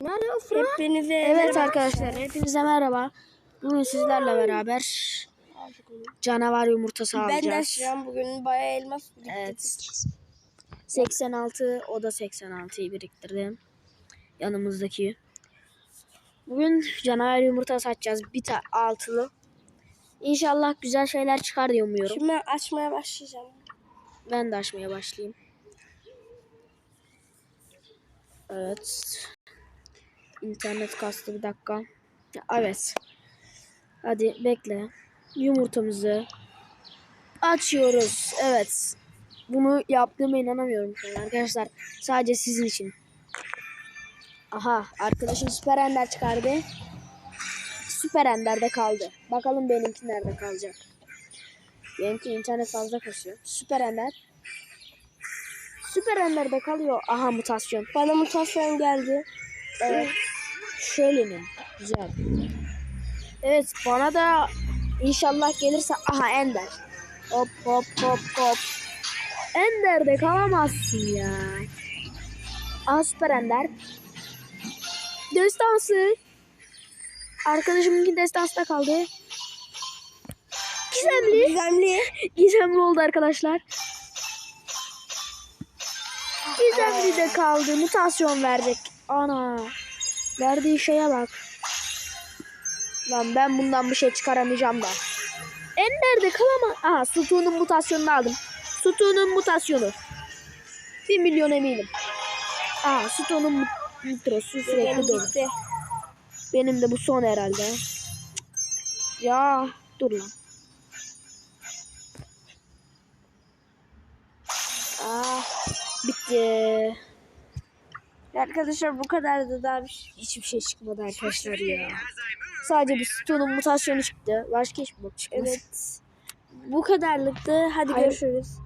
Hepinize Evet arkadaşlar hepinize merhaba. Bugün sizlerle beraber canavar yumurtası Ben de alacağız. açacağım bugün bayağı elmas biriktirdik. Evet. 86 o da 86'yı biriktirdim. Yanımızdaki. Bugün canavar yumurtası açacağız. Bir tane altılı. İnşallah güzel şeyler çıkar diye umuyorum. Şimdi açmaya başlayacağım. Ben de açmaya başlayayım. Evet. İnternet kastı bir dakika. Evet. Hadi bekle. Yumurtamızı açıyoruz. Evet. Bunu yaptığıma inanamıyorum şu an arkadaşlar. Sadece sizin için. Aha arkadaşım Süper Ender çıkardı. Süper Ender'de kaldı. Bakalım benimki nerede kalacak. Benimki internet fazla kasıyor. Süper Ender. Süper Ender'de kalıyor. Aha mutasyon. Bana mutasyon geldi. Evet. Şölenin. Güzel. Evet bana da inşallah gelirse aha Ender. Hop hop hop hop. Ender'de kalamazsın ya. Aha süper Ender. Destansı. Arkadaşımınki destansta kaldı. Gizemli. Gizemli. Gizemli oldu arkadaşlar. Gizemli de kaldı. Mutasyon verecek. Ana. Verdiği şeye bak. Lan ben bundan bir şey çıkaramayacağım da. Ender'de kalama. Aha Sütun'un mutasyonunu aldım. Sütun'un mutasyonu. Bir milyon eminim. Aa Sütun'un mut- mutrosu sürekli dolu. Benim de bu son herhalde. Ya dur lan. Ah bitti. Arkadaşlar bu kadardı daha bir şey. Hiçbir şey çıkmadı arkadaşlar ya. Sadece bir Stone'un mutasyonu çıktı. Başka hiçbir bok çıkmadı. Evet. Bu kadarlıktı. Hadi Hayır. görüşürüz.